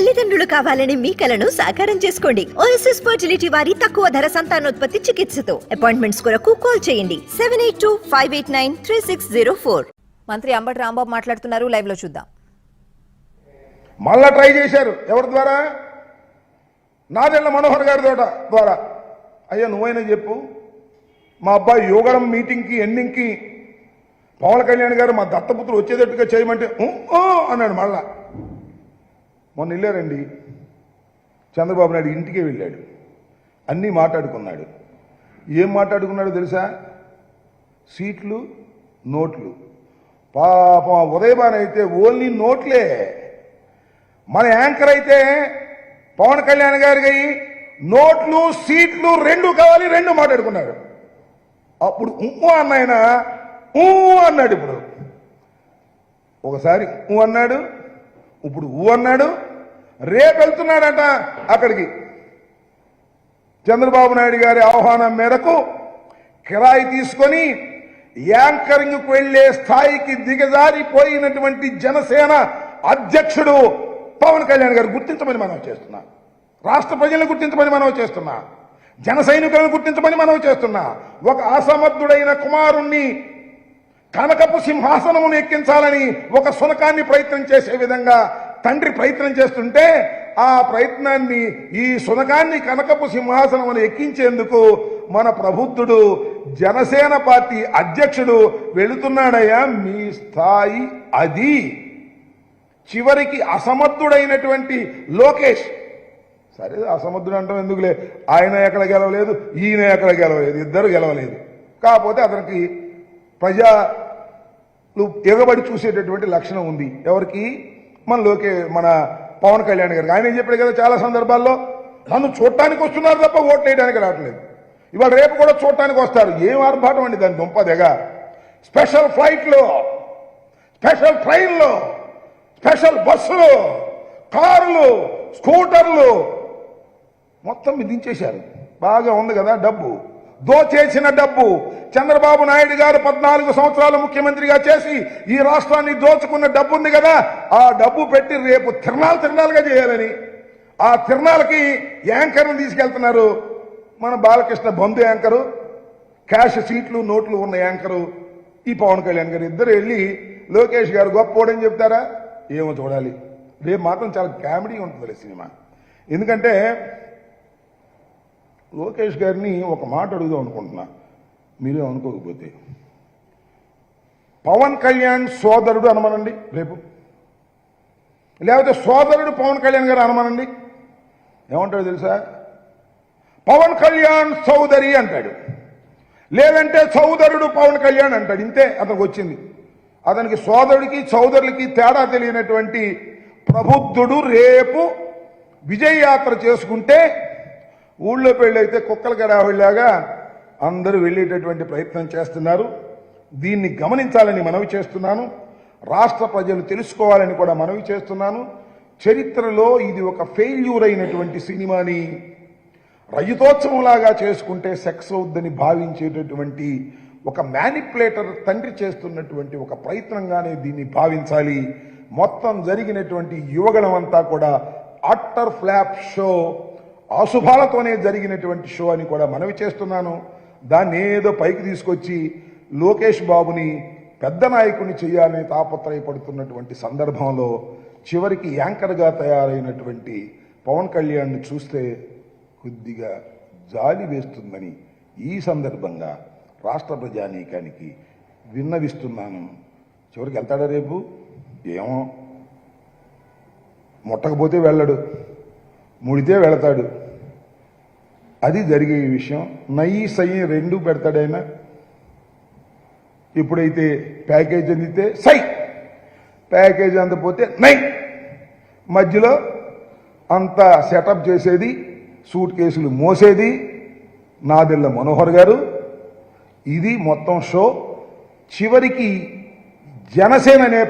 తల్లిదండ్రులు కావాలని మీ కలను సాకారం చేసుకోండి. ఓఎస్ఎస్ ఫర్టిలిటీ వారి తక్కువ ధర సంతానోత్పత్తి చికిత్సతో. అపాయింట్మెంట్స్ కొరకు కాల్ చేయండి. Seven eight two five eight nine three six zero four మంత్రి అంబటి రాంబాబు మాట్లాడుతున్నారు. లైవ్లో చూద్దాం. మళ్ళా ట్రై చేశారు. ఎవరి ద్వారా? నాదెళ్ళ మనోహర్ గారి తోట ద్వారా. అయ్యా నువ్వైనా చెప్పు. మా అబ్బాయి యోగడం మీటింగ్కి ఎండింగ్కి పవన్ కళ్యాణ్ గారు మా దత్తపుత్రులు వచ్చేటట్టుగా చేయమంటే అన్నాడు మళ్ళా. మొన్న వెళ్ళారండి. చంద్రబాబు నాయుడు ఇంటికే వెళ్ళాడు. అన్నీ మాట్లాడుకున్నాడు. ఏం మాట్లాడుకున్నాడో తెలుసా? సీట్లు నోట్లు. పాపం ఉదయభాన్ అయితే ఓన్లీ నోట్లే. మన యాంకర్ అయితే పవన్ కళ్యాణ్ గారికి నోట్లు సీట్లు రెండు కావాలి రెండు మాట్లాడుకున్నాడు. అప్పుడు ఉమ్ము అన్నాయన ఊ అన్నాడు ఇప్పుడు. ఒకసారి ఊ అన్నాడు ఇప్పుడు ఊ అన్నాడు రేపు వెళ్తున్నాడట అక్కడికి. చంద్రబాబు నాయుడు గారి ఆహ్వానం మేరకు కిరాయి తీసుకొని యాంకరింగ్కు వెళ్ళే స్థాయికి దిగజారిపోయినటువంటి జనసేన అధ్యక్షుడు పవన్ కళ్యాణ్ గారు గుర్తించమని మనం చేస్తున్నా. రాష్ట్ర ప్రజలను గుర్తించమని మనం చేస్తున్నా. జన సైనికులను గుర్తించమని మనం చేస్తున్నా. ఒక అసమర్థుడైన కుమారుణ్ణి కనకపు సింహాసనమును ఎక్కించాలని ఒక సునకాన్ని ప్రయత్నం చేసే విధంగా తండ్రి ప్రయత్నం చేస్తుంటే ఆ ప్రయత్నాన్ని ఈ సునకాన్ని కనకపు సింహాసనం ఎక్కించేందుకు మన ప్రబుద్ధుడు జనసేన పార్టీ అధ్యక్షుడు వెళుతున్నాడయ్యా మీ స్థాయి అది. చివరికి అసమర్థుడైనటువంటి లోకేష్. సరే అసమర్థుడు అంటాం ఎందుకులే? ఆయన ఎక్కడ గెలవలేదు ఈయన ఎక్కడ గెలవలేదు ఇద్దరు గెలవలేదు. కాకపోతే అతనికి ప్రజలు ఎగబడి చూసేటటువంటి లక్షణం ఉంది. ఎవరికి? మన లోకే మన పవన్ కళ్యాణ్ గారికి. ఆయన ఏం చెప్పాడు కదా చాలా సందర్భాల్లో? నన్ను చూడటానికి వస్తున్నారు తప్ప ఓట్లు వేయడానికి రావట్లేదు. ఇవాళ రేపు కూడా చూడటానికి వస్తారు. ఏం ఆర్భాటం అండి దాని దుంపదెగా స్పెషల్ ఫ్లైట్లో స్పెషల్ ట్రైన్లు స్పెషల్ బస్సులు కార్లు స్కూటర్లు మొత్తం మిదించేశారు బాగా ఉంది కదా డబ్బు. దోచేసిన డబ్బు చంద్రబాబు నాయుడు గారు పద్నాలుగు సంవత్సరాలు ముఖ్యమంత్రిగా చేసి ఈ రాష్ట్రాన్ని దోచుకున్న డబ్బు ఉంది కదా ఆ డబ్బు పెట్టి రేపు తిరణాలు తిరణాలుగా చేయాలని. ఆ తిరణాలకి యాంకర్ను తీసుకెళ్తున్నారు. మన బాలకృష్ణ బంధు యాంకరు క్యాష్ సీట్లు నోట్లు ఉన్న యాంకరు ఈ పవన్ కళ్యాణ్ గారు ఇద్దరు వెళ్ళి లోకేష్ గారు గొప్పోడని చెప్తారా? ఏమో చూడాలి. రేపు మాత్రం చాలా కామెడీ ఉంటుంది సినిమా. ఎందుకంటే లోకేష్ గారిని ఒక మాట అడుగుదాం అనుకుంటున్నా. మీరే అనుకోకపోతే. పవన్ కళ్యాణ్ సోదరుడు అనమనండి రేపు. లేకపోతే సోదరుడు పవన్ కళ్యాణ్ గారు అనమనండి. ఏమంటాడు తెలుసా? పవన్ కళ్యాణ్ సోదరి అంటాడు. లేదంటే సోదరుడు పవన్ కళ్యాణ్ అంటాడు. ఇంతే అతనికి వచ్చింది. అతనికి సోదరుడికి సోదరులకి తేడా తెలియనటువంటి ప్రబుద్ధుడు రేపు విజయయాత్ర చేసుకుంటే ఊళ్ళో పెళ్ళైతే కుక్కల గడావిలాగా అందరూ వెళ్ళేటటువంటి ప్రయత్నం చేస్తున్నారు. దీన్ని గమనించాలని మనవి చేస్తున్నాను. రాష్ట్ర ప్రజలు తెలుసుకోవాలని కూడా మనవి చేస్తున్నాను. చరిత్రలో ఇది ఒక ఫెయిల్యూర్ అయినటువంటి సినిమాని రజతోత్సవంలాగా చేసుకుంటే సెక్స్ అవుద్దని భావించేటటువంటి ఒక మ్యానిపులేటర్ తండ్రి చేస్తున్నటువంటి ఒక ప్రయత్నంగానే దీన్ని భావించాలి. మొత్తం జరిగినటువంటి యువగణం అంతా కూడా అట్టర్ ఫ్లాప్ షో అశుభాలతోనే జరిగినటువంటి షో అని కూడా మనవి చేస్తున్నాను. దాన్ని ఏదో పైకి తీసుకొచ్చి లోకేష్ బాబుని పెద్ద నాయకుని చేయాలని తాపత్రయపడుతున్నటువంటి సందర్భంలో చివరికి యాంకర్గా తయారైనటువంటి పవన్ కళ్యాణ్ని చూస్తే కొద్దిగా జాలి వేస్తుందని ఈ సందర్భంగా రాష్ట్ర ప్రజానీకానికి విన్నవిస్తున్నాను. చివరికి వెళ్తాడా రేపు? ఏమో. ముట్టకపోతే వెళ్ళడు. ముడితే వెళతాడు. అది జరిగే విషయం. నయ్యి సయ్యి రెండు పెడతాడైనా ఎప్పుడైతే ప్యాకేజ్ అందితే సై. ప్యాకేజ్ అందపోతే నై మధ్యలో అంత సెటప్ చేసేది సూట్ కేసులు మోసేది నాదెల్ల మనోహర్ గారు. ఇది మొత్తం షో. చివరికి జనసేన అనే